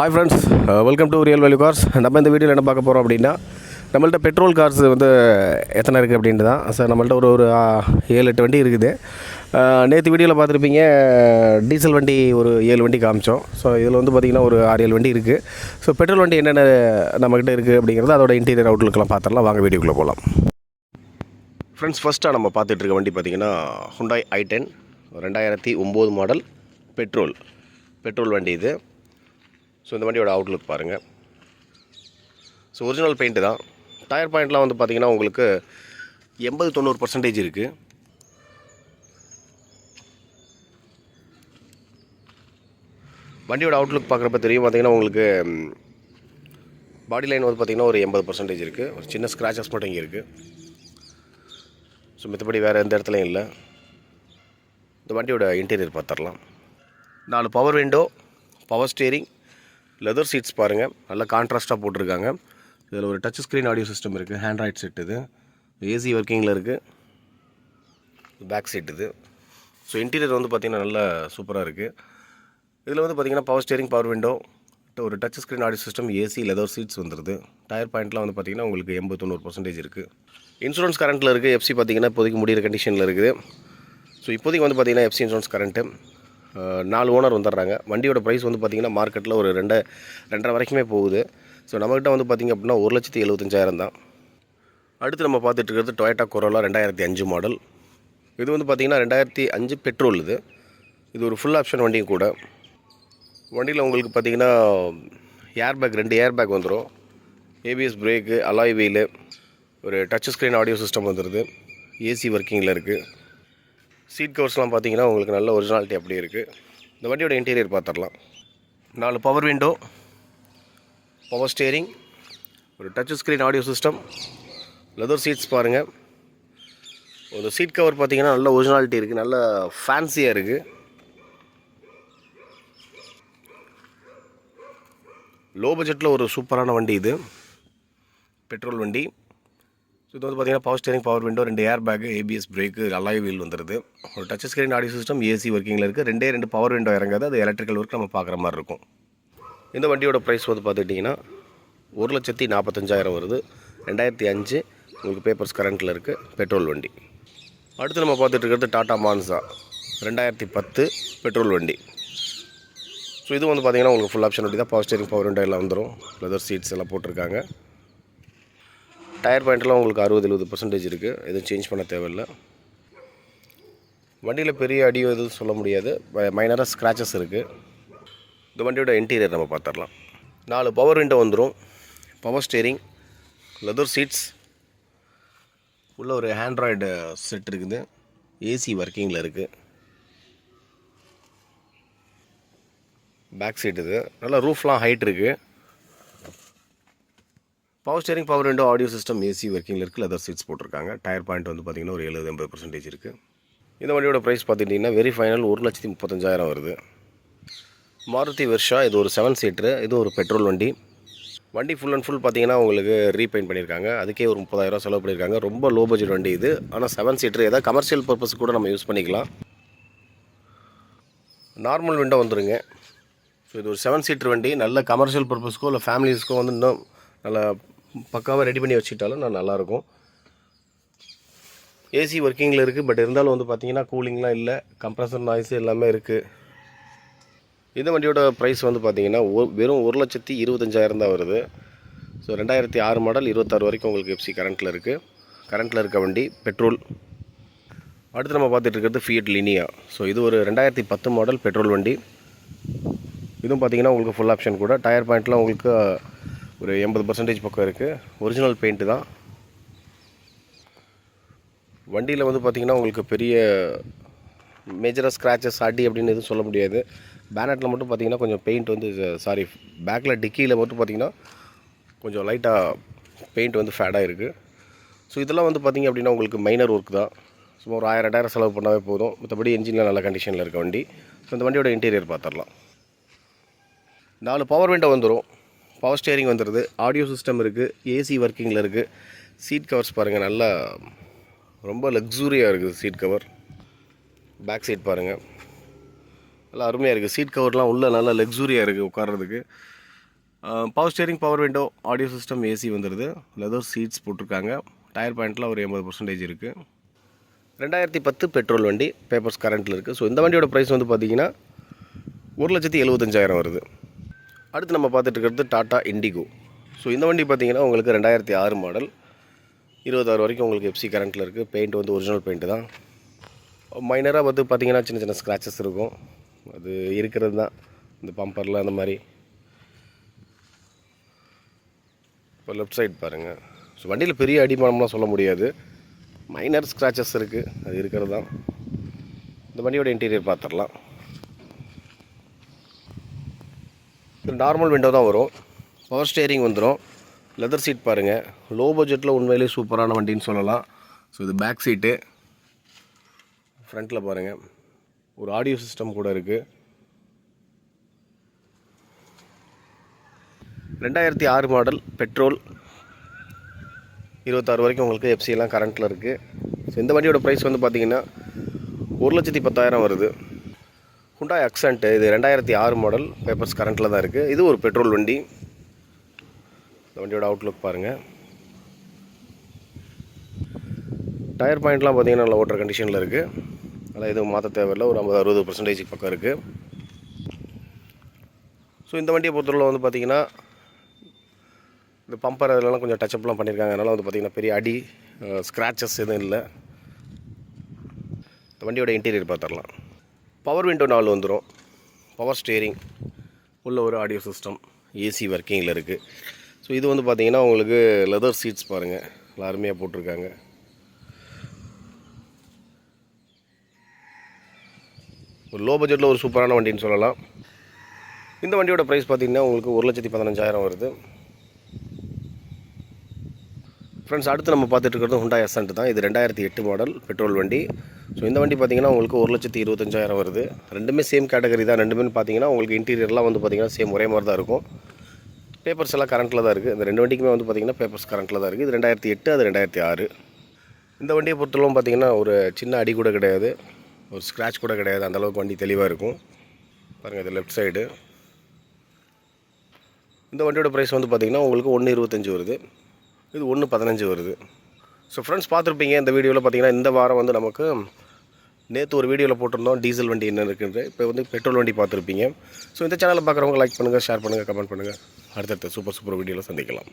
Hi friends welcome to real value cars நம்ம இந்த வீடியோவில் என்ன பார்க்க போகிறோம் அப்படின்னா நம்மள்ட்ட பெட்ரோல் கார்ஸ் வந்து எத்தனை இருக்குது அப்படின்ட்டு தான். சார் நம்மள்ட்ட ஒரு ஒரு ஏழு எட்டு வண்டி இருக்குது. நேற்று வீடியோவில் பார்த்துருப்பீங்க டீசல் வண்டி ஒரு ஏழு வண்டி காமிச்சோம். ஸோ இதில் வந்து பார்த்திங்கன்னா ஒரு ஆறு ஏழு வண்டி இருக்குது ஸோ பெட்ரோல் வண்டி என்னென்ன நம்மக்கிட்ட இருக்குது அப்படிங்கிறது அதோட இன்டீரியர் அவுட்லுக்கெல்லாம் பார்த்துடலாம். வாங்க வீடியோக்குள்ளே போகலாம் ஃப்ரெண்ட்ஸ் ஃபஸ்ட்டாக நம்ம பார்த்துட்டு இருக்க வண்டி பார்த்திங்கன்னா ஹுண்டாய் ஐ டென் ரெண்டாயிரத்தி ஒம்பது மாடல் பெட்ரோல் பெட்ரோல் வண்டி இது. ஸோ இந்த வண்டியோட அவுட்லுக் பாருங்கள் ஸோ ஒரிஜினல் பெயிண்ட்டு தான். டயர் பாயிண்ட்லாம் வந்து பார்த்திங்கன்னா உங்களுக்கு எண்பது தொண்ணூறு பர்சன்டேஜ் இருக்குது வண்டியோட அவுட்லுக் பார்க்குறப்ப தெரியும் பார்த்திங்கன்னா உங்களுக்கு பாடி லைன் வந்து பார்த்திங்கன்னா ஒரு எண்பது பர்சன்டேஜ் இருக்குது ஒரு சின்ன ஸ்க்ராச்சஸ் மட்டும் இங்கே இருக்குது ஸோ மற்றபடி வேறு எந்த இடத்துலையும் இல்லை. இந்த வண்டியோட இன்டீரியர் பார்த்துடலாம் நாலு power window power steering leather seats பாருங்கள் நல்லா கான்ட்ராஸ்ட்டாக போட்டிருக்காங்க. இதில் ஒரு டச் ஸ்க்ரீன் ஆடியோ சிஸ்டம் இருக்குது ஹேண்ட்ராய்ட் செட் இது. ஏசி ஒர்க்கிங்கில் இருக்குது பேக் சீட் இது. ஸோ இன்டீரியர் வந்து பார்த்திங்கன்னா நல்லா சூப்பராக இருக்குது இதில் வந்து பார்த்திங்கன்னா பவர் ஸ்டேரிங் பவர் விண்டோ ஒரு touch screen audio system AC leather seats வந்துடுது டயர் பாயிண்ட்லாம் வந்து பார்த்திங்கன்னா உங்களுக்கு எண்பது தொண்ணூறு பர்சன்டேஜ் இருக்குது இன்சூரன்ஸ் கரண்ட்டில் இருக்குது எஃப்சி பார்த்திங்கன்னா இப்போதைக்கு முடிகிற கண்டிஷனில் இருக்குது. ஸோ இப்போதைக்கு வந்து பார்த்திங்கன்னா எஃப்சி இன்சூரன்ஸ் கரண்ட்டு நாலு ஓனர் வந்துடுறாங்க. வண்டியோட ப்ரைஸ் வந்து பார்த்திங்கன்னா மார்க்கெட்டில் ஒரு ரெண்டை ரெண்டரை வரைக்குமே போகுது. ஸோ நம்மகிட்ட வந்து பார்த்திங்க அப்படின்னா ஒரு லட்சத்தி எழுபத்தஞ்சாயிரம் தான். அடுத்து நம்ம பார்த்துட்டு இருக்கிறது டொயட்டா கொரோலா ரெண்டாயிரத்தி அஞ்சு மாடல் இது வந்து பார்த்திங்கன்னா ரெண்டாயிரத்தி அஞ்சு பெட்ரோல் இது. இது ஒரு ஃபுல் ஆப்ஷன் வண்டியும் கூட. வண்டியில் உங்களுக்கு பார்த்தீங்கன்னா ஏர் பேக் ரெண்டு ஏர் பேக் வந்துடும் ஏபிஎஸ் பிரேக்கு அலாய் வீலு ஒரு டச் ஸ்க்ரீன் ஆடியோ சிஸ்டம் வந்துடுது ஏசி ஒர்க்கிங்கில் இருக்குது சீட் கவர்ஸ்லாம் பார்த்தீங்கன்னா உங்களுக்கு நல்ல ஒரிஜினாலிட்டி அப்படியே இருக்குது இந்த வண்டியோட இன்டீரியர் பார்த்துடலாம் நாலு பவர் விண்டோ பவர் ஸ்டேரிங் ஒரு touch screen audio system leather seats பாருங்கள் ஒரு சீட் கவர் பார்த்தீங்கன்னா நல்ல ஒரிஜினாலிட்டி இருக்குது நல்ல ஃபேன்சியாக இருக்குது லோ பட்ஜெட்டில் ஒரு சூப்பரான வண்டி இது. பெட்ரோல் வண்டி. ஸோ இது வந்து பார்த்தீங்கன்னா பவர் ஸ்டேரிங் பவர் விண்டோ ரெண்டு air bag ABS brake alloy wheel வந்துருது. ஒரு touch screen audio system AC ஒர்க்கிங்கில் இருக்குது ரெண்டே ரெண்டு பவர் விண்டோ இறங்காது அது எலக்ட்ரிக்கல் ஒர்க் நம்ம பார்க்குற மாதிரி இருக்கும். இந்த வண்டியோட ப்ரைஸ் வந்து பார்த்துக்கிட்டிங்கன்னா ஒரு லட்சத்தி நாற்பத்தஞ்சாயிரம் வருது. ரெண்டாயிரத்தி அஞ்சு உங்களுக்கு பேப்பர்ஸ் கரண்ட்டில் இருக்குது பெட்ரோல் வண்டி. அடுத்து நம்ம பார்த்துட்டு இருக்கிறது டாடா மான்சா ரெண்டாயிரத்தி பத்து பெட்ரோல் வண்டி. ஸோ இது வந்து பார்த்தீங்கன்னா உங்களுக்கு ஃபுல் ஆப்ஷன் வண்டி தான். பவர் ஸ்டேரிங் பவர் விண்டோ எல்லாம் வந்துடும் லெதர் சீட்ஸ் எல்லாம் போட்டிருக்காங்க. டயர் பாயிண்ட்லாம் உங்களுக்கு அறுபது எழுபது பர்சன்டேஜ் இருக்குது எதுவும் சேஞ்ச் பண்ண தேவையில்லை. வண்டியில் பெரிய அடி எதுவும் சொல்ல முடியாது. மைனராக ஸ்க்ராச்சஸ் இருக்குது இந்த வண்டியோட இன்டீரியர் நம்ம பார்த்துடலாம் நாலு பவர் விண்டோ வந்துடும் பவர் ஸ்டேரிங் லெதர் சீட்ஸ் உள்ள ஒரு ஆண்ட்ராய்டு செட் இருக்குது. ஏசி ஒர்க்கிங்கில் இருக்குது பேக் சீட் இது. நல்லா ரூஃப்லாம் ஹைட் இருக்குது power steering power window audio system AC ஒர்க்கிங்கில் இருக்குது லெதர் சீட்ஸ் போட்டிருக்காங்க. டயர் பாயிண்ட் வந்து பார்த்திங்கன்னா ஒரு எழுபது எண்பது பர்சன்டேஜ் இருக்குது இந்த வண்டியோட ப்ரைஸ் பார்த்துட்டிங்கன்னா வெரி ஃபைனல் ஒரு லட்சத்தி முப்பத்தஞ்சாயிரம் வருது. மாருதி வெர்ஷா இது ஒரு செவன் சீட்ரு இது ஒரு பெட்ரோல் வண்டி. வண்டி ஃபுல் அண்ட் ஃபுல் பார்த்தீங்கன்னா உங்களுக்கு ரீபெயிண்ட் பண்ணியிருக்காங்க. அதுக்கே ஒரு முப்பதாயிரம் செலவு பண்ணியிருக்காங்க. ரொம்ப லோ பட்ஜெட் வண்டி இது. ஆனால் செவன் சீட்ரு ஏதாவது கமர்ஷியல் பர்பஸ் கூட நம்ம யூஸ் பண்ணிக்கலாம். நார்மல் விண்டோ வந்துருங்க. ஸோ இது ஒரு செவன் சீட்டர் வண்டி. நல்ல கமர்ஷியல் பர்பஸ்க்கோ இல்லை ஃபேமிலிஸ்க்கோ வந்து இன்னும் நல்லா பக்காவாக ரெடி பண்ணி வச்சுக்கிட்டாலும் நான் நல்லாயிருக்கும். ஏசி ஒர்க்கிங்கில் இருக்குது பட் இருந்தாலும் வந்து பார்த்தீங்கன்னா கூலிங்லாம் இல்லை கம்ப்ரஸர் நாய்ஸ் எல்லாமே இருக்குது இந்த வண்டியோட ப்ரைஸ் வந்து பார்த்தீங்கன்னா வெறும் ஒரு லட்சத்தி இருபத்தஞ்சாயிரம் தான் வருது. ஸோ ரெண்டாயிரத்தி ஆறு மாடல் இருபத்தாறு வரைக்கும் உங்களுக்கு எஃப்சி கரண்ட்டில் இருக்குது கரண்ட்டில் இருக்க வண்டி பெட்ரோல் அடுத்து நம்ம பார்த்துட்டு இருக்கிறது ஃபியட் லினியா ஸோ இது ஒரு ரெண்டாயிரத்தி பத்து மாடல் பெட்ரோல் வண்டி. இதுவும் பார்த்தீங்கன்னா உங்களுக்கு ஃபுல் ஆப்ஷன் கூட. டயர் பாயிண்ட்லாம் உங்களுக்கு ஒரு எண்பது பர்சன்டேஜ் பக்கம் இருக்குது ஒரிஜினல் பெயிண்ட்டு தான். வண்டியில் வந்து பார்த்திங்கன்னா உங்களுக்கு பெரிய மேஜராக ஸ்க்ராச்சஸ் அடி அப்படின்னு எதுவும் சொல்ல முடியாது. பேனட்டில் மட்டும் பார்த்தீங்கன்னா கொஞ்சம் பெயிண்ட் வந்து சாரி பேக்கில் டிக்கியில் மட்டும் பார்த்தீங்கன்னா கொஞ்சம் லைட்டாக பெயிண்ட் வந்து ஃபேடாக இருக்குது ஸோ இதெல்லாம் வந்து பார்த்திங்க அப்படின்னா உங்களுக்கு மைனர் ஒர்க் தான். சும்மா ஒரு ஆயிரம் ரெண்டாயிரம் செலவு பண்ணாவே போதும். மற்றபடி இன்ஜினில் நல்ல கண்டிஷனில் இருக்க வண்டி. ஸோ இந்த வண்டியோட இன்டீரியர் பார்த்துடலாம் நாலு பவர் விண்டோ வந்துடும் பவர் ஸ்டேரிங் வந்துடுது ஆடியோ சிஸ்டம் இருக்குது ஏசி ஒர்க்கிங்கில் இருக்குது சீட் கவர்ஸ் பாருங்கள் நல்லா ரொம்ப லக்ஸூரியாக இருக்குது சீட் கவர் பேக் சீட் பாருங்கள் நல்லா அருமையாக இருக்குது சீட் கவர்லாம் உள்ளே நல்லா லக்ஸூரியாக இருக்குது உட்கார்றதுக்கு. Power steering power window audio system AC வந்துடுது லெதர் சீட்ஸ் போட்டிருக்காங்க. டயர் பாயிண்ட்டில் ஒரு எண்பது பர்சன்டேஜ் இருக்குது ரெண்டாயிரத்தி பத்து பெட்ரோல் வண்டி பேப்பர்ஸ் கரண்ட்டில் இருக்குது ஸோ இந்த வண்டியோட ப்ரைஸ் வந்து பார்த்தீங்கன்னா ஒரு லட்சத்தி எழுபத்தஞ்சாயிரம் வருது. அடுத்து நம்ம பார்த்துட்டு இருக்கிறது டாட்டா இண்டிகோ. ஸோ இந்த வண்டி பார்த்தீங்கன்னா உங்களுக்கு ரெண்டாயிரத்தி ஆறு மாடல் இருபத்தாறு வரைக்கும் உங்களுக்கு எஃப்சி கரண்ட்டில் இருக்குது பெயிண்ட் வந்து ஒரிஜினல் பெயிண்ட் தான். மைனராக வந்து பார்த்தீங்கன்னா சின்ன சின்ன ஸ்க்ராச்சஸ் இருக்கும். அது இருக்கிறது தான். இந்த பம்பரில் அந்த மாதிரி. இப்போ லெஃப்ட் சைட் பாருங்கள் ஸோ வண்டியில் பெரிய அடிமானம்லாம் சொல்ல முடியாது. மைனர் ஸ்க்ராச்சஸ் இருக்குது அது இருக்கிறது தான். இந்த வண்டியோட இன்டீரியர் பார்த்துடலாம். இது நார்மல் விண்டோ தான் வரும். பவர் ஸ்டேரிங் வந்துடும் லெதர் சீட் பாருங்கள் லோ பட்ஜெட்டில் உண்மையிலேயே சூப்பரான வண்டின்னு சொல்லலாம். ஸோ இது பேக் சீட்டு ஃப்ரண்ட்டில் பாருங்கள் ஒரு ஆடியோ சிஸ்டம் கூட இருக்குது ரெண்டாயிரத்தி ஆறு மாடல் பெட்ரோல் இருபத்தாறு வரைக்கும் உங்களுக்கு எஃப்சியெல்லாம் எல்லாம் கரண்ட்டில் இருக்குது ஸோ இந்த வண்டியோட ப்ரைஸ் வந்து பார்த்தீங்கன்னா ஒரு லட்சத்தி பத்தாயிரம் வருது. குண்டாய் அக்சன்ட்டு இது ரெண்டாயிரத்தி ஆறு மாடல் பேப்பர்ஸ் கரண்ட்டில் தான் இருக்குது இது ஒரு பெட்ரோல் வண்டி. இந்த வண்டியோட அவுட்லுக் பாருங்கள் டயர் பாயிண்ட்லாம் பார்த்தீங்கன்னா நல்லா ஓட்டுற கண்டிஷனில் இருக்குது அதெல்லாம் எதுவும் மாற்ற தேவையில்லை. ஒரு ஐம்பது அறுபது பர்சன்டேஜ் பக்கம் இருக்குது ஸோ இந்த வண்டியை பொறுத்தவரை வந்து பார்த்திங்கன்னா இந்த பம்பர் அதெல்லாம் கொஞ்சம் டச்சப்லாம் பண்ணியிருக்காங்க அதனால் வந்து பார்த்திங்கன்னா பெரிய அடி ஸ்க்ராச்சஸ் எதுவும் இல்லை. இந்த வண்டியோட இன்டீரியர் பார்த்துடலாம் பவர் விண்டோ நாலு வந்துடும் பவர் ஸ்டேரிங் உள்ள ஒரு ஆடியோ சிஸ்டம் ஏசி ஒர்க்கிங்கில் இருக்குது ஸோ இது வந்து பார்த்திங்கன்னா உங்களுக்கு லெதர் சீட்ஸ் பாருங்கள் நல்லா அருமையாக போட்டிருக்காங்க. ஒரு லோ பட்ஜெட்டில் ஒரு சூப்பரான வண்டின்னு சொல்லலாம். இந்த வண்டியோட ப்ரைஸ் பார்த்திங்கன்னா உங்களுக்கு ஒரு லட்சத்தி பதினஞ்சாயிரம் வருது. ஃப்ரெண்ட்ஸ் அடுத்து நம்ம பார்த்துட்டு இருக்கிறது ஹுண்டா எசன்ட் தான். இது ரெண்டாயிரத்தி எட்டு மாடல் பெட்ரோல் வண்டி. ஸோ இந்த வண்டி பார்த்தீங்கன்னா உங்களுக்கு ஒரு லட்சத்தி இருபத்தஞ்சாயிரம் வருது. ரெண்டுமே சேம் கேட்டகரி தான். ரெண்டுமே பார்த்தீங்கன்னா உங்களுக்கு இன்டீரியர்லாம் வந்து பார்த்தீங்கன்னா சேம் ஒரே மாதிரி தான் இருக்கும். பேப்பர்ஸ் எல்லாம் கரண்ட்டில் தான் இருக்குது இந்த ரெண்டு வண்டிக்குமே வந்து பார்த்தீங்கன்னா பேப்பர்ஸ் கரண்ட்டில் தான் இருக்குது இது ரெண்டாயிரத்தி எட்டு அது ரெண்டாயிரத்தி ஆறு. இந்த வண்டியை பொறுத்தளவும் பார்த்தீங்கன்னா ஒரு சின்ன அடி கூட கிடையாது. ஒரு ஸ்க்ராட்ச் கூட கிடையாது. அந்தளவுக்கு வண்டி தெளிவாக இருக்கும். பாருங்கள் இது லெஃப்ட் சைடு இந்த வண்டியோட ப்ரைஸ் வந்து பார்த்திங்கன்னா உங்களுக்கு ஒன்று இருபத்தஞ்சி வருது. இது ஒன்று பதினஞ்சு வருது. ஸோ ஃப்ரெண்ட்ஸ் பார்த்துருப்பீங்க இந்த வீடியோவில் பார்த்தீங்கன்னா இந்த வாரம் வந்து நமக்கு நேற்று ஒரு வீடியோவில் போட்டிருந்தோம் டீசல் வண்டி என்ன இருக்குன்னு இப்போ வந்து பெட்ரோல் வண்டி பார்த்துருப்பீங்க. ஸோ இந்த சேனலை பார்க்குறவங்க லைக் பண்ணுங்கள் ஷேர் பண்ணுங்கள் கமெண்ட் பண்ணுங்கள் அடுத்தடுத்த சூப்பர் சூப்பர் வீடியோவில் சந்திக்கலாம்.